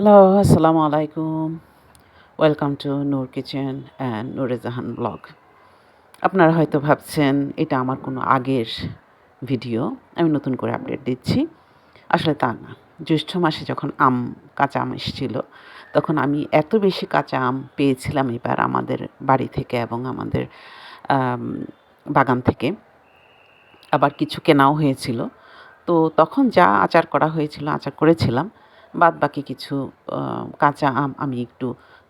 Hello আসসালামু আলাইকুম welcome to Noor kitchen and Nure Jahan blog আপনারা হয়তো ভাবছেন এটা আমার কোনো আগের ভিডিও আমি নতুন করে আপডেট দিচ্ছি আসলে তা না জ্যৈষ্ঠ মাসে যখন আম, কাঁচা আম এসেছিল, তখন আমি এত বেশি কাঁচা আম পেয়েছিলাম এবার আমাদের বাড়ি থেকে এবং আমাদের বাগান থেকে। আবার কিছু কেনাও হয়েছিল। তো তখন যা আচার করা হয়েছিল, আচার করেছিলাম। বাদ বাকি কিছু কাঁচা আম আমি একটু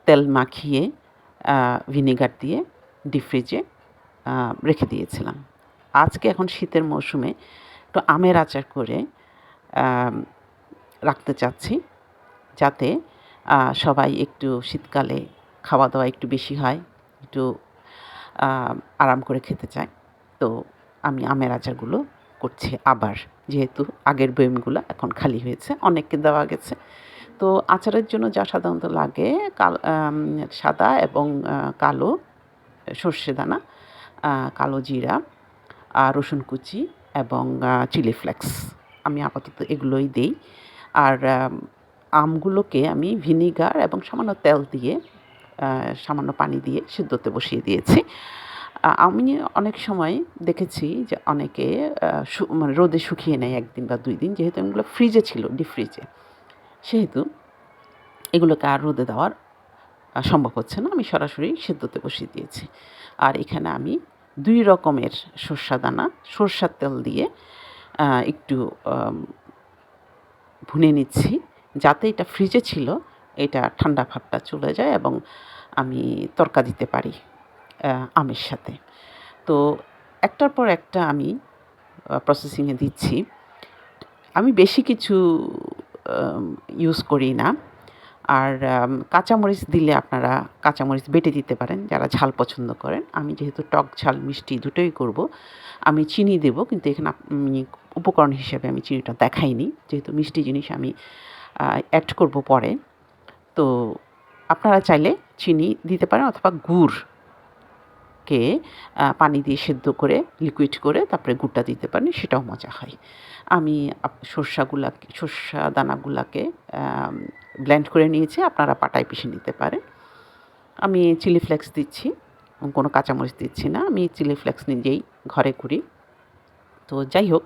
তেল মাখিয়ে ভিনেগার দিয়ে ডিপ ফ্রিজে রেখে দিয়েছিলাম। আজকে এখন শীতের মৌসুমে একটু আমের আচার করে রাখতে চাচ্ছি যাতে সবাই একটু শীতকালে খাওয়া দাওয়া একটু বেশি হয়, একটু আরাম করে খেতে চায়। তো আমি আমের আচারগুলো করছি আবার, যেহেতু আগের বয়মগুলো এখন খালি হয়েছে, অনেককে দেওয়া গেছে। তো আচারের জন্য যা সাধারণত লাগে, কাল সাদা এবং কালো, সর্ষে দানা কালো জিরা আর রসুন কুচি এবং চিলি ফ্লেক্স। আমি আপাতত এগুলোই দিই। আর আমগুলোকে আমি ভিনিগার এবং সামান্য তেল দিয়ে সামান্য পানি দিয়ে সিদ্ধতে বসিয়ে দিয়েছি। আমি অনেক সময় দেখেছি যে অনেকে মানে রোদে শুকিয়ে নেয় একদিন বা দুই দিন, যেহেতু এগুলো ফ্রিজে ছিল ডিপ ফ্রিজে। সেহেতু এগুলোকে আর রোদে দেওয়ার সম্ভব হচ্ছে না। আমি সরাসরি সেদ্ধতে বসিয়ে দিয়েছি। আর এখানে আমি দুই রকমের সর্ষা দানা সরষার তেল দিয়ে একটু ভুনে নিচ্ছি, যাতে এটা ফ্রিজে ছিল, এটা ঠান্ডা ভাবটা চলে যায় এবং আমি তড়কা দিতে পারি আমের সাথে। তো একটার পর একটা আমি প্রসেসিংয়ে দিচ্ছি। আমি বেশি কিছু ইউজ করি না। আর কাঁচামরিচ দিলে আপনারা কাঁচামরিচ বেটে দিতে পারেন যারা ঝাল পছন্দ করেন। আমি যেহেতু টক ঝাল মিষ্টি দুটোই করব, আমি চিনি দেব কিন্তু এখানে আমি উপকরণ হিসেবে আমি চিনিটা দেখাইনি। যেহেতু মিষ্টি জিনিস আমি অ্যাড করব পরে। তো আপনারা চাইলে চিনি দিতে পারেন অথবা গুড় কে পানি দিয়ে সেদ্ধ করে লিকুইড করে তারপরে গুড়টা দিতে পারেন, সেটাও মজা হয়। আমি সর্ষাগুলাকে সর্ষা দানাগুলাকে আম ব্লেন্ড করে নিয়েছি। আপনারা পাটায় পিষে নিতে পারেন। আমি চিলি ফ্লেক্স দিচ্ছি। কোনো কাঁচামরিচ দিচ্ছি না। আমি চিলি ফ্লেক্স নিজেই ঘরে করি। তো যাই হোক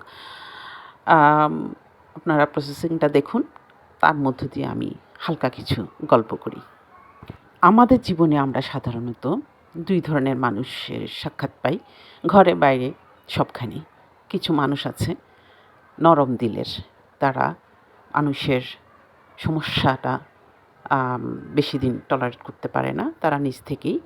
আপনারা প্রসেসিংটা দেখুন। তার মধ্য দিয়ে আমি হালকা কিছু গল্প করি। আমাদের জীবনে আমরা সাধারণত ২ ধরনের মানুষের সাক্ষাৎ পাই। ঘরে বাইরে সবখানেই। কিছু মানুষ আছে, নরম দিলের। তারা মানুষের সমস্যাটা বেশি দিন টলারেট করতে পারে না। তারা নিজ থেকেই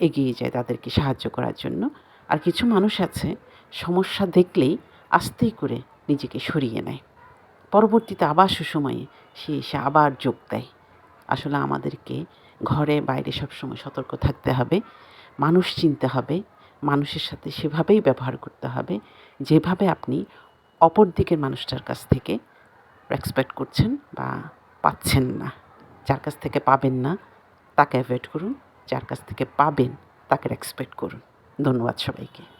এগিয়ে যায় তাদেরকে সাহায্য করার জন্য। আর কিছু মানুষ আছে, সমস্যা দেখলেই আস্তেই করে নিজেকে সরিয়ে নেয়। পরবর্তীতে আবার সুসময়ে সে এসে আবার যোগ দেয়। আসলে আমাদেরকে ঘরে, বাইরে সবসময় সতর্ক থাকতে হবে। মানুষ চিনতে হবে। মানুষের সাথে সেভাবেই ব্যবহার করতে হবে, যেভাবে আপনি অপর দিকের মানুষটার কাছ থেকে রেসপেক্ট করছেন বা পাচ্ছেন না। যার কাছ থেকে পাবেন না, তাকে অ্যাভয়েড করুন। যার কাছ থেকে পাবেন, তাকে রেসপেক্ট করুন। ধন্যবাদ সবাইকে।